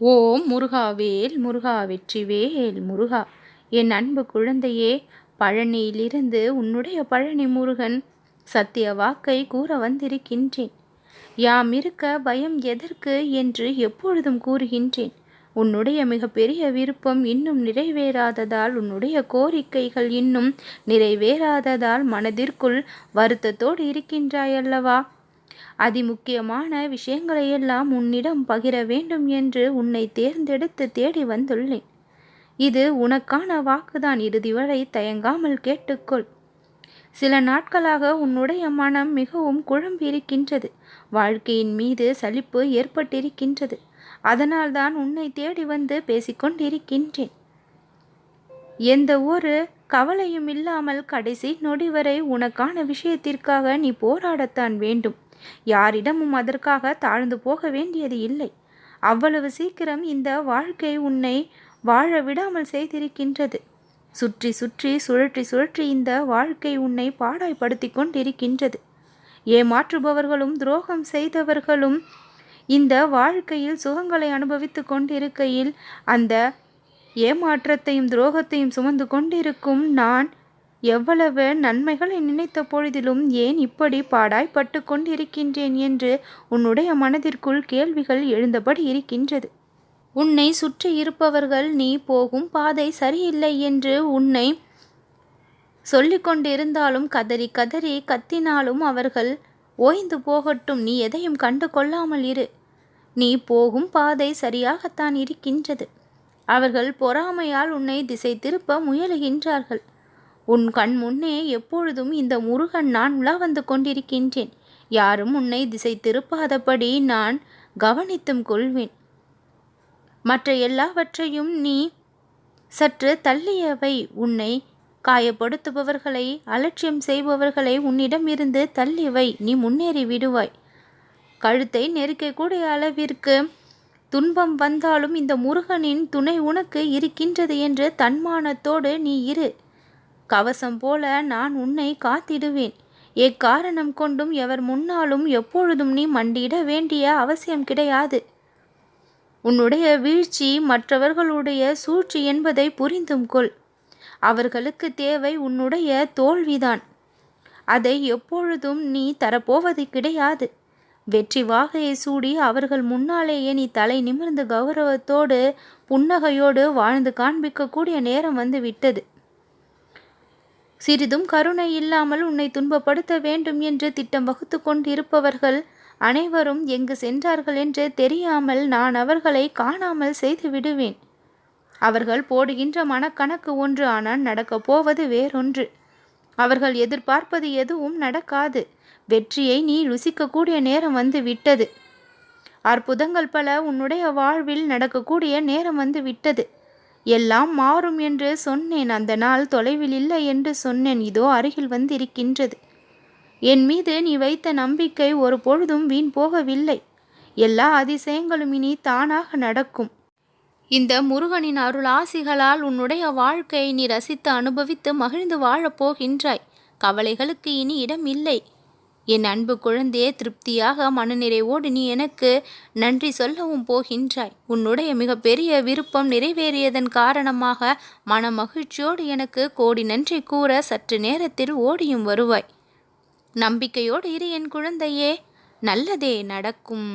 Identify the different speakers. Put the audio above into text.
Speaker 1: ஓம் முருகாவேல் முருகா வெற்றிவேல் முருகா. என் அன்பு குழந்தையே பழனியிலிருந்து உன்னுடைய பழனி முருகன் சத்திய வாக்கை கூற வந்திருக்கின்றேன். யாம் இருக்க பயம் எதற்கு என்று எப்பொழுதும் கூறுகின்றேன். உன்னுடைய மிகப்பெரிய விருப்பம் இன்னும் நிறைவேறாததால் உன்னுடைய கோரிக்கைகள் இன்னும் நிறைவேறாததால் மனதிற்குள் வருத்தத்தோடு இருக்கின்றாயல்லவா? அதிமுக்கியமான விஷயங்களையெல்லாம் உன்னிடம் பகிர வேண்டும் என்று உன்னை தேர்ந்தெடுத்து தேடி வந்துள்ளேன். இது உனக்கான வாக்குதான். இறுதி வரை தயங்காமல் கேட்டுக்கொள். சில நாட்களாக உன்னுடைய மனம் மிகவும் குழம்பியிருக்கின்றது. வாழ்க்கையின் மீது சலிப்பு ஏற்பட்டிருக்கின்றது. அதனால்தான் உன்னை தேடி வந்து பேசிக்கொண்டிருக்கின்றேன். எந்த ஒரு கவலையும் இல்லாமல் கடைசி நொடி வரை உனக்கான விஷயத்திற்காக நீ போராடத்தான் வேண்டும். யாரிடமும் அதற்காக தாழ்ந்து போக வேண்டியது இல்லை. அவ்வளவு சீக்கிரம் இந்த வாழ்க்கை உன்னை வாழ விடாமல் செய்திருக்கின்றது. சுற்றி சுற்றி சுழற்றி சுழற்றி இந்த வாழ்க்கை உன்னை பாடாய்படுத்தி கொண்டிருக்கின்றது. ஏமாற்றுபவர்களும் துரோகம் செய்தவர்களும் இந்த வாழ்க்கையில் சுகங்களை அனுபவித்து கொண்டிருக்கையில் அந்த ஏமாற்றத்தையும் துரோகத்தையும் சுமந்து கொண்டிருக்கும் நான் எவ்வளவு நன்மைகளை நினைத்த பொழுதிலும் ஏன் இப்படி பாடாய்பட்டு கொண்டிருக்கின்றேன் என்று உன்னுடைய மனதிற்குள் கேள்விகள் எழுந்தபடி இருக்கின்றது. உன்னை சுற்றி இருப்பவர்கள் நீ போகும் பாதை சரியில்லை என்று உன்னை சொல்லிக்கொண்டிருந்தாலும் கதறி கதறி கத்தினாலும் அவர்கள் ஓய்ந்து போகட்டும் நீ எதையும் கண்டு கொள்ளாமல் இரு. நீ போகும் பாதை சரியாகத்தான் இருக்கின்றது. அவர்கள் பொறாமையால் உன்னை திசை திருப்ப முயலுகின்றார்கள். உன் கண் முன்னே எப்பொழுதும் இந்த முருகன் நான் உலா வந்து கொண்டிருக்கின்றேன். யாரும் உன்னை திசை திருப்பாதபடி நான் கவனித்தும் கொள்வேன். மற்ற எல்லாவற்றையும் நீ சற்று தள்ளியவை. உன்னை காயப்படுத்துபவர்களை அலட்சியம் செய்பவர்களை உன்னிடம் இருந்து தள்ளிவை நீ முன்னேறி விடுவாய். கழுத்தை நெருக்கக்கூடிய அளவிற்கு துன்பம் வந்தாலும் இந்த முருகனின் துணை உனக்கு இருக்கின்றது என்று தன்மானத்தோடு நீ இரு. கவசம் போல நான் உன்னை காத்திடுவேன். எக்காரணம் கொண்டும் எவர் முன்னாலும் எப்பொழுதும் நீ மண்டியிட வேண்டிய அவசியம் கிடையாது. உன்னுடைய வீழ்ச்சி மற்றவர்களுடைய சூழ்ச்சி என்பதை புரிந்தும் கொள். அவர்களுக்கு தேவை உன்னுடைய தோல்விதான். அதை எப்பொழுதும் நீ தரப்போவது கிடையாது. வெற்றி வாகையை சூடி அவர்கள் முன்னாலேயே நீ தலை நிமிர்ந்து கௌரவத்தோடு புன்னகையோடு வாழ்ந்து காண்பிக்கக்கூடிய நேரம் வந்து விட்டது. சிறிதும் கருணை இல்லாமல் உன்னை துன்பப்படுத்த வேண்டும் என்று திட்டம் வகுத்து கொண்டிருப்பவர்கள் அனைவரும் எங்கு சென்றார்கள் என்று தெரியாமல் நான் அவர்களை காணாமல் செய்து விடுவேன். அவர்கள் போடுகின்ற மனக்கணக்கு ஒன்று ஆனால் நடக்கப் போவது வேறொன்று. அவர்கள் எதிர்பார்ப்பது எதுவும் நடக்காது. வெற்றியை நீ ருசிக்கக்கூடிய நேரம் வந்து விட்டது. அற்புதங்கள் பல உன்னுடைய வாழ்வில் நடக்கக்கூடிய நேரம் வந்து விட்டது. எல்லாம் மாறும் என்று சொன்னேன். அந்த நாள் தொலைவில் இல்லை என்று சொன்னேன். இதோ அருகில் வந்திருக்கின்றது. என் மீது நீ வைத்த நம்பிக்கை ஒரு பொழுதும் வீண் போகவில்லை. எல்லா அதிசயங்களும் இனி தானாக நடக்கும். இந்த முருகனின் அருள் ஆசிகளால் உன்னுடைய வாழ்க்கையை நீ ரசித்து அனுபவித்து மகிழ்ந்து வாழப் போகின்றாய். கவலைகளுக்கு இனி இடம் இல்லை என் அன்பு குழந்தையே திருப்தியாக மனநிறைவோடு நீ எனக்கு நன்றி சொல்லவும் போகின்றாய். உன்னுடைய மிகப்பெரிய விருப்பம் நிறைவேறியதன் காரணமாக மன மகிழ்ச்சியோடு எனக்கு கோடி நன்றி கூற சற்று நேரத்தில் ஓடியும் வருவாய். நம்பிக்கையோடு இரு என் குழந்தையே. நல்லதே நடக்கும்.